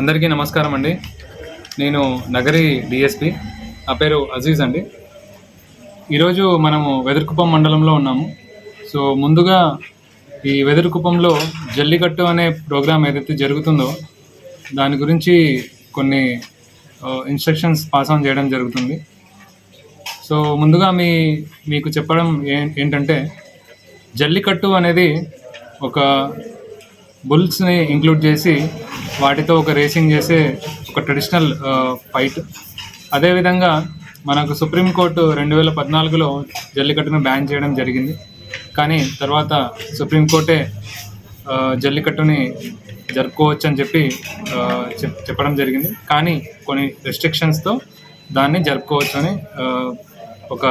అందరికీ నమస్కారం అండి. నేను నగరి డిఎస్పి. నా పేరు అజీజ్ అండి. ఈరోజు మనము వెదురుకుప్పం మండలంలో ఉన్నాము. సో ముందుగా ఈ వెదురుకుప్పంలో జల్లికట్టు అనే ప్రోగ్రాం ఏదైతే జరుగుతుందో దాని గురించి కొన్ని ఇన్స్ట్రక్షన్స్ పాస్ ఆన్ చేయడం జరుగుతుంది. సో ముందుగా మీ మీకు చెప్పడం ఏంటంటే జల్లికట్టు అనేది ఒక బుల్స్ని ఇంక్లూడ్ చేసి వాటితో ఒక రేసింగ్ చేసే ఒక ట్రెడిషనల్ ఫైట్. అదేవిధంగా మనకు సుప్రీంకోర్టు రెండు వేల పద్నాలుగులో జల్లికట్టును బ్యాన్ చేయడం జరిగింది. కానీ తర్వాత సుప్రీంకోర్టే జల్లికట్టుని జరుపుకోవచ్చు అని చెప్పి చెప్ చెప్పడం జరిగింది. కానీ కొన్ని రెస్ట్రిక్షన్స్తో దాన్ని జరుపుకోవచ్చు అని ఒక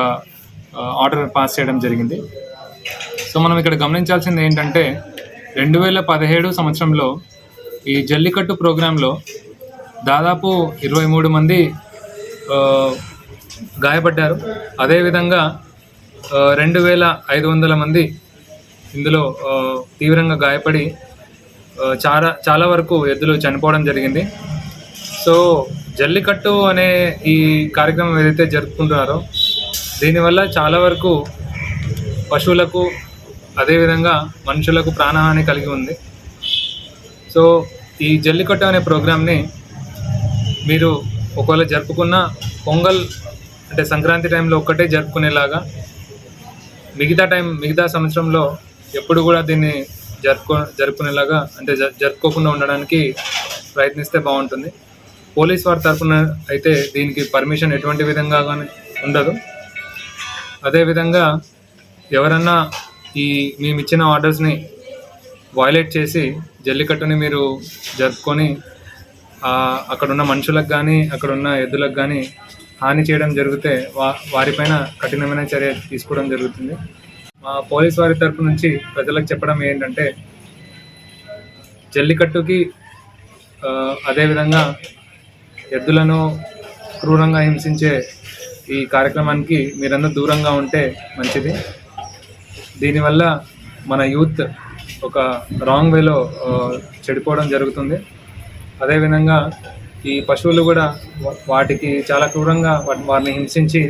ఆర్డర్ పాస్ చేయడం జరిగింది. సో మనం ఇక్కడ గమనించాల్సింది ఏంటంటే రెండు వేల పదిహేడు సంవత్సరంలో ఈ జల్లికట్టు ప్రోగ్రాంలో దాదాపు ఇరవై మూడు మంది గాయపడ్డారు. అదేవిధంగా రెండు వేల ఐదు వందల మంది ఇందులో తీవ్రంగా గాయపడి చాలా చాలా వరకు ఎద్దులు చనిపోవడం జరిగింది. సో జల్లికట్టు అనే ఈ కార్యక్రమం ఏదైతే జరుపుకుంటున్నారో దీనివల్ల చాలా వరకు పశువులకు అదేవిధంగా మనుషులకు ప్రాణహాని కలిగి ఉంది. సో ఈ జల్లికట్టు అనే ప్రోగ్రామ్ని మీరు ఒకవేళ జరుపుకున్న పొంగల్ అంటే సంక్రాంతి టైంలో ఒక్కటే జరుపుకునేలాగా మిగతా టైం మిగతా సంవత్సరంలో ఎప్పుడు కూడా దీన్ని జరుపుకో జరుపుకునేలాగా అంటే జ- జరుపుకోకుండా ఉండడానికి ప్రయత్నిస్తే బాగుంటుంది. పోలీస్ వారి తరఫున అయితే దీనికి పర్మిషన్ ఎటువంటి విధంగా కానీ ఉండదు. అదేవిధంగా ఎవరన్నా ఈ మేము ఇచ్చిన ఆర్డర్స్ని వాయిలేట్ చేసి జల్లికట్టుని మీరు జరుపుకొని అక్కడున్న మనుషులకు కానీ అక్కడున్న ఎద్దులకు కానీ హాని చేయడం జరిగితే వా వారిపైన కఠినమైన చర్య తీసుకోవడం జరుగుతుంది. మా పోలీస్ వారి తరపు నుంచి ప్రజలకు చెప్పడం ఏంటంటే జల్లికట్టుకి అదేవిధంగా ఎద్దులను క్రూరంగా హింసించే ఈ కార్యక్రమానికి మీరందరూ దూరంగా ఉంటే మంచిది. దీనివల్ల మన యూత్ ఒక రాంగ్ వేలో చెడిపోవడం జరుగుతుంది. అదేవిధంగా ఈ పశువులు కూడా వాటికి చాలా క్రూరంగా వాటి వాటిని హింసించి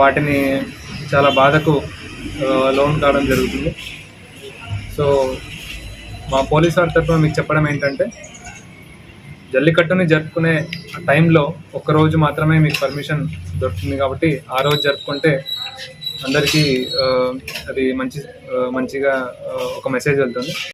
వాటిని చాలా బాధకు లోన్ కావడం జరుగుతుంది. సో మా పోలీస్ వారి తరఫున మీకు చెప్పడం ఏంటంటే జల్లికట్టుని జరుపుకునే టైంలో ఒక్కరోజు మాత్రమే మీకు పర్మిషన్ దొరుకుతుంది కాబట్టి ఆ రోజు జరుపుకుంటే అందరికీ అది మంచి మంచిగా ఒక మెసేజ్ వెళ్తుంది.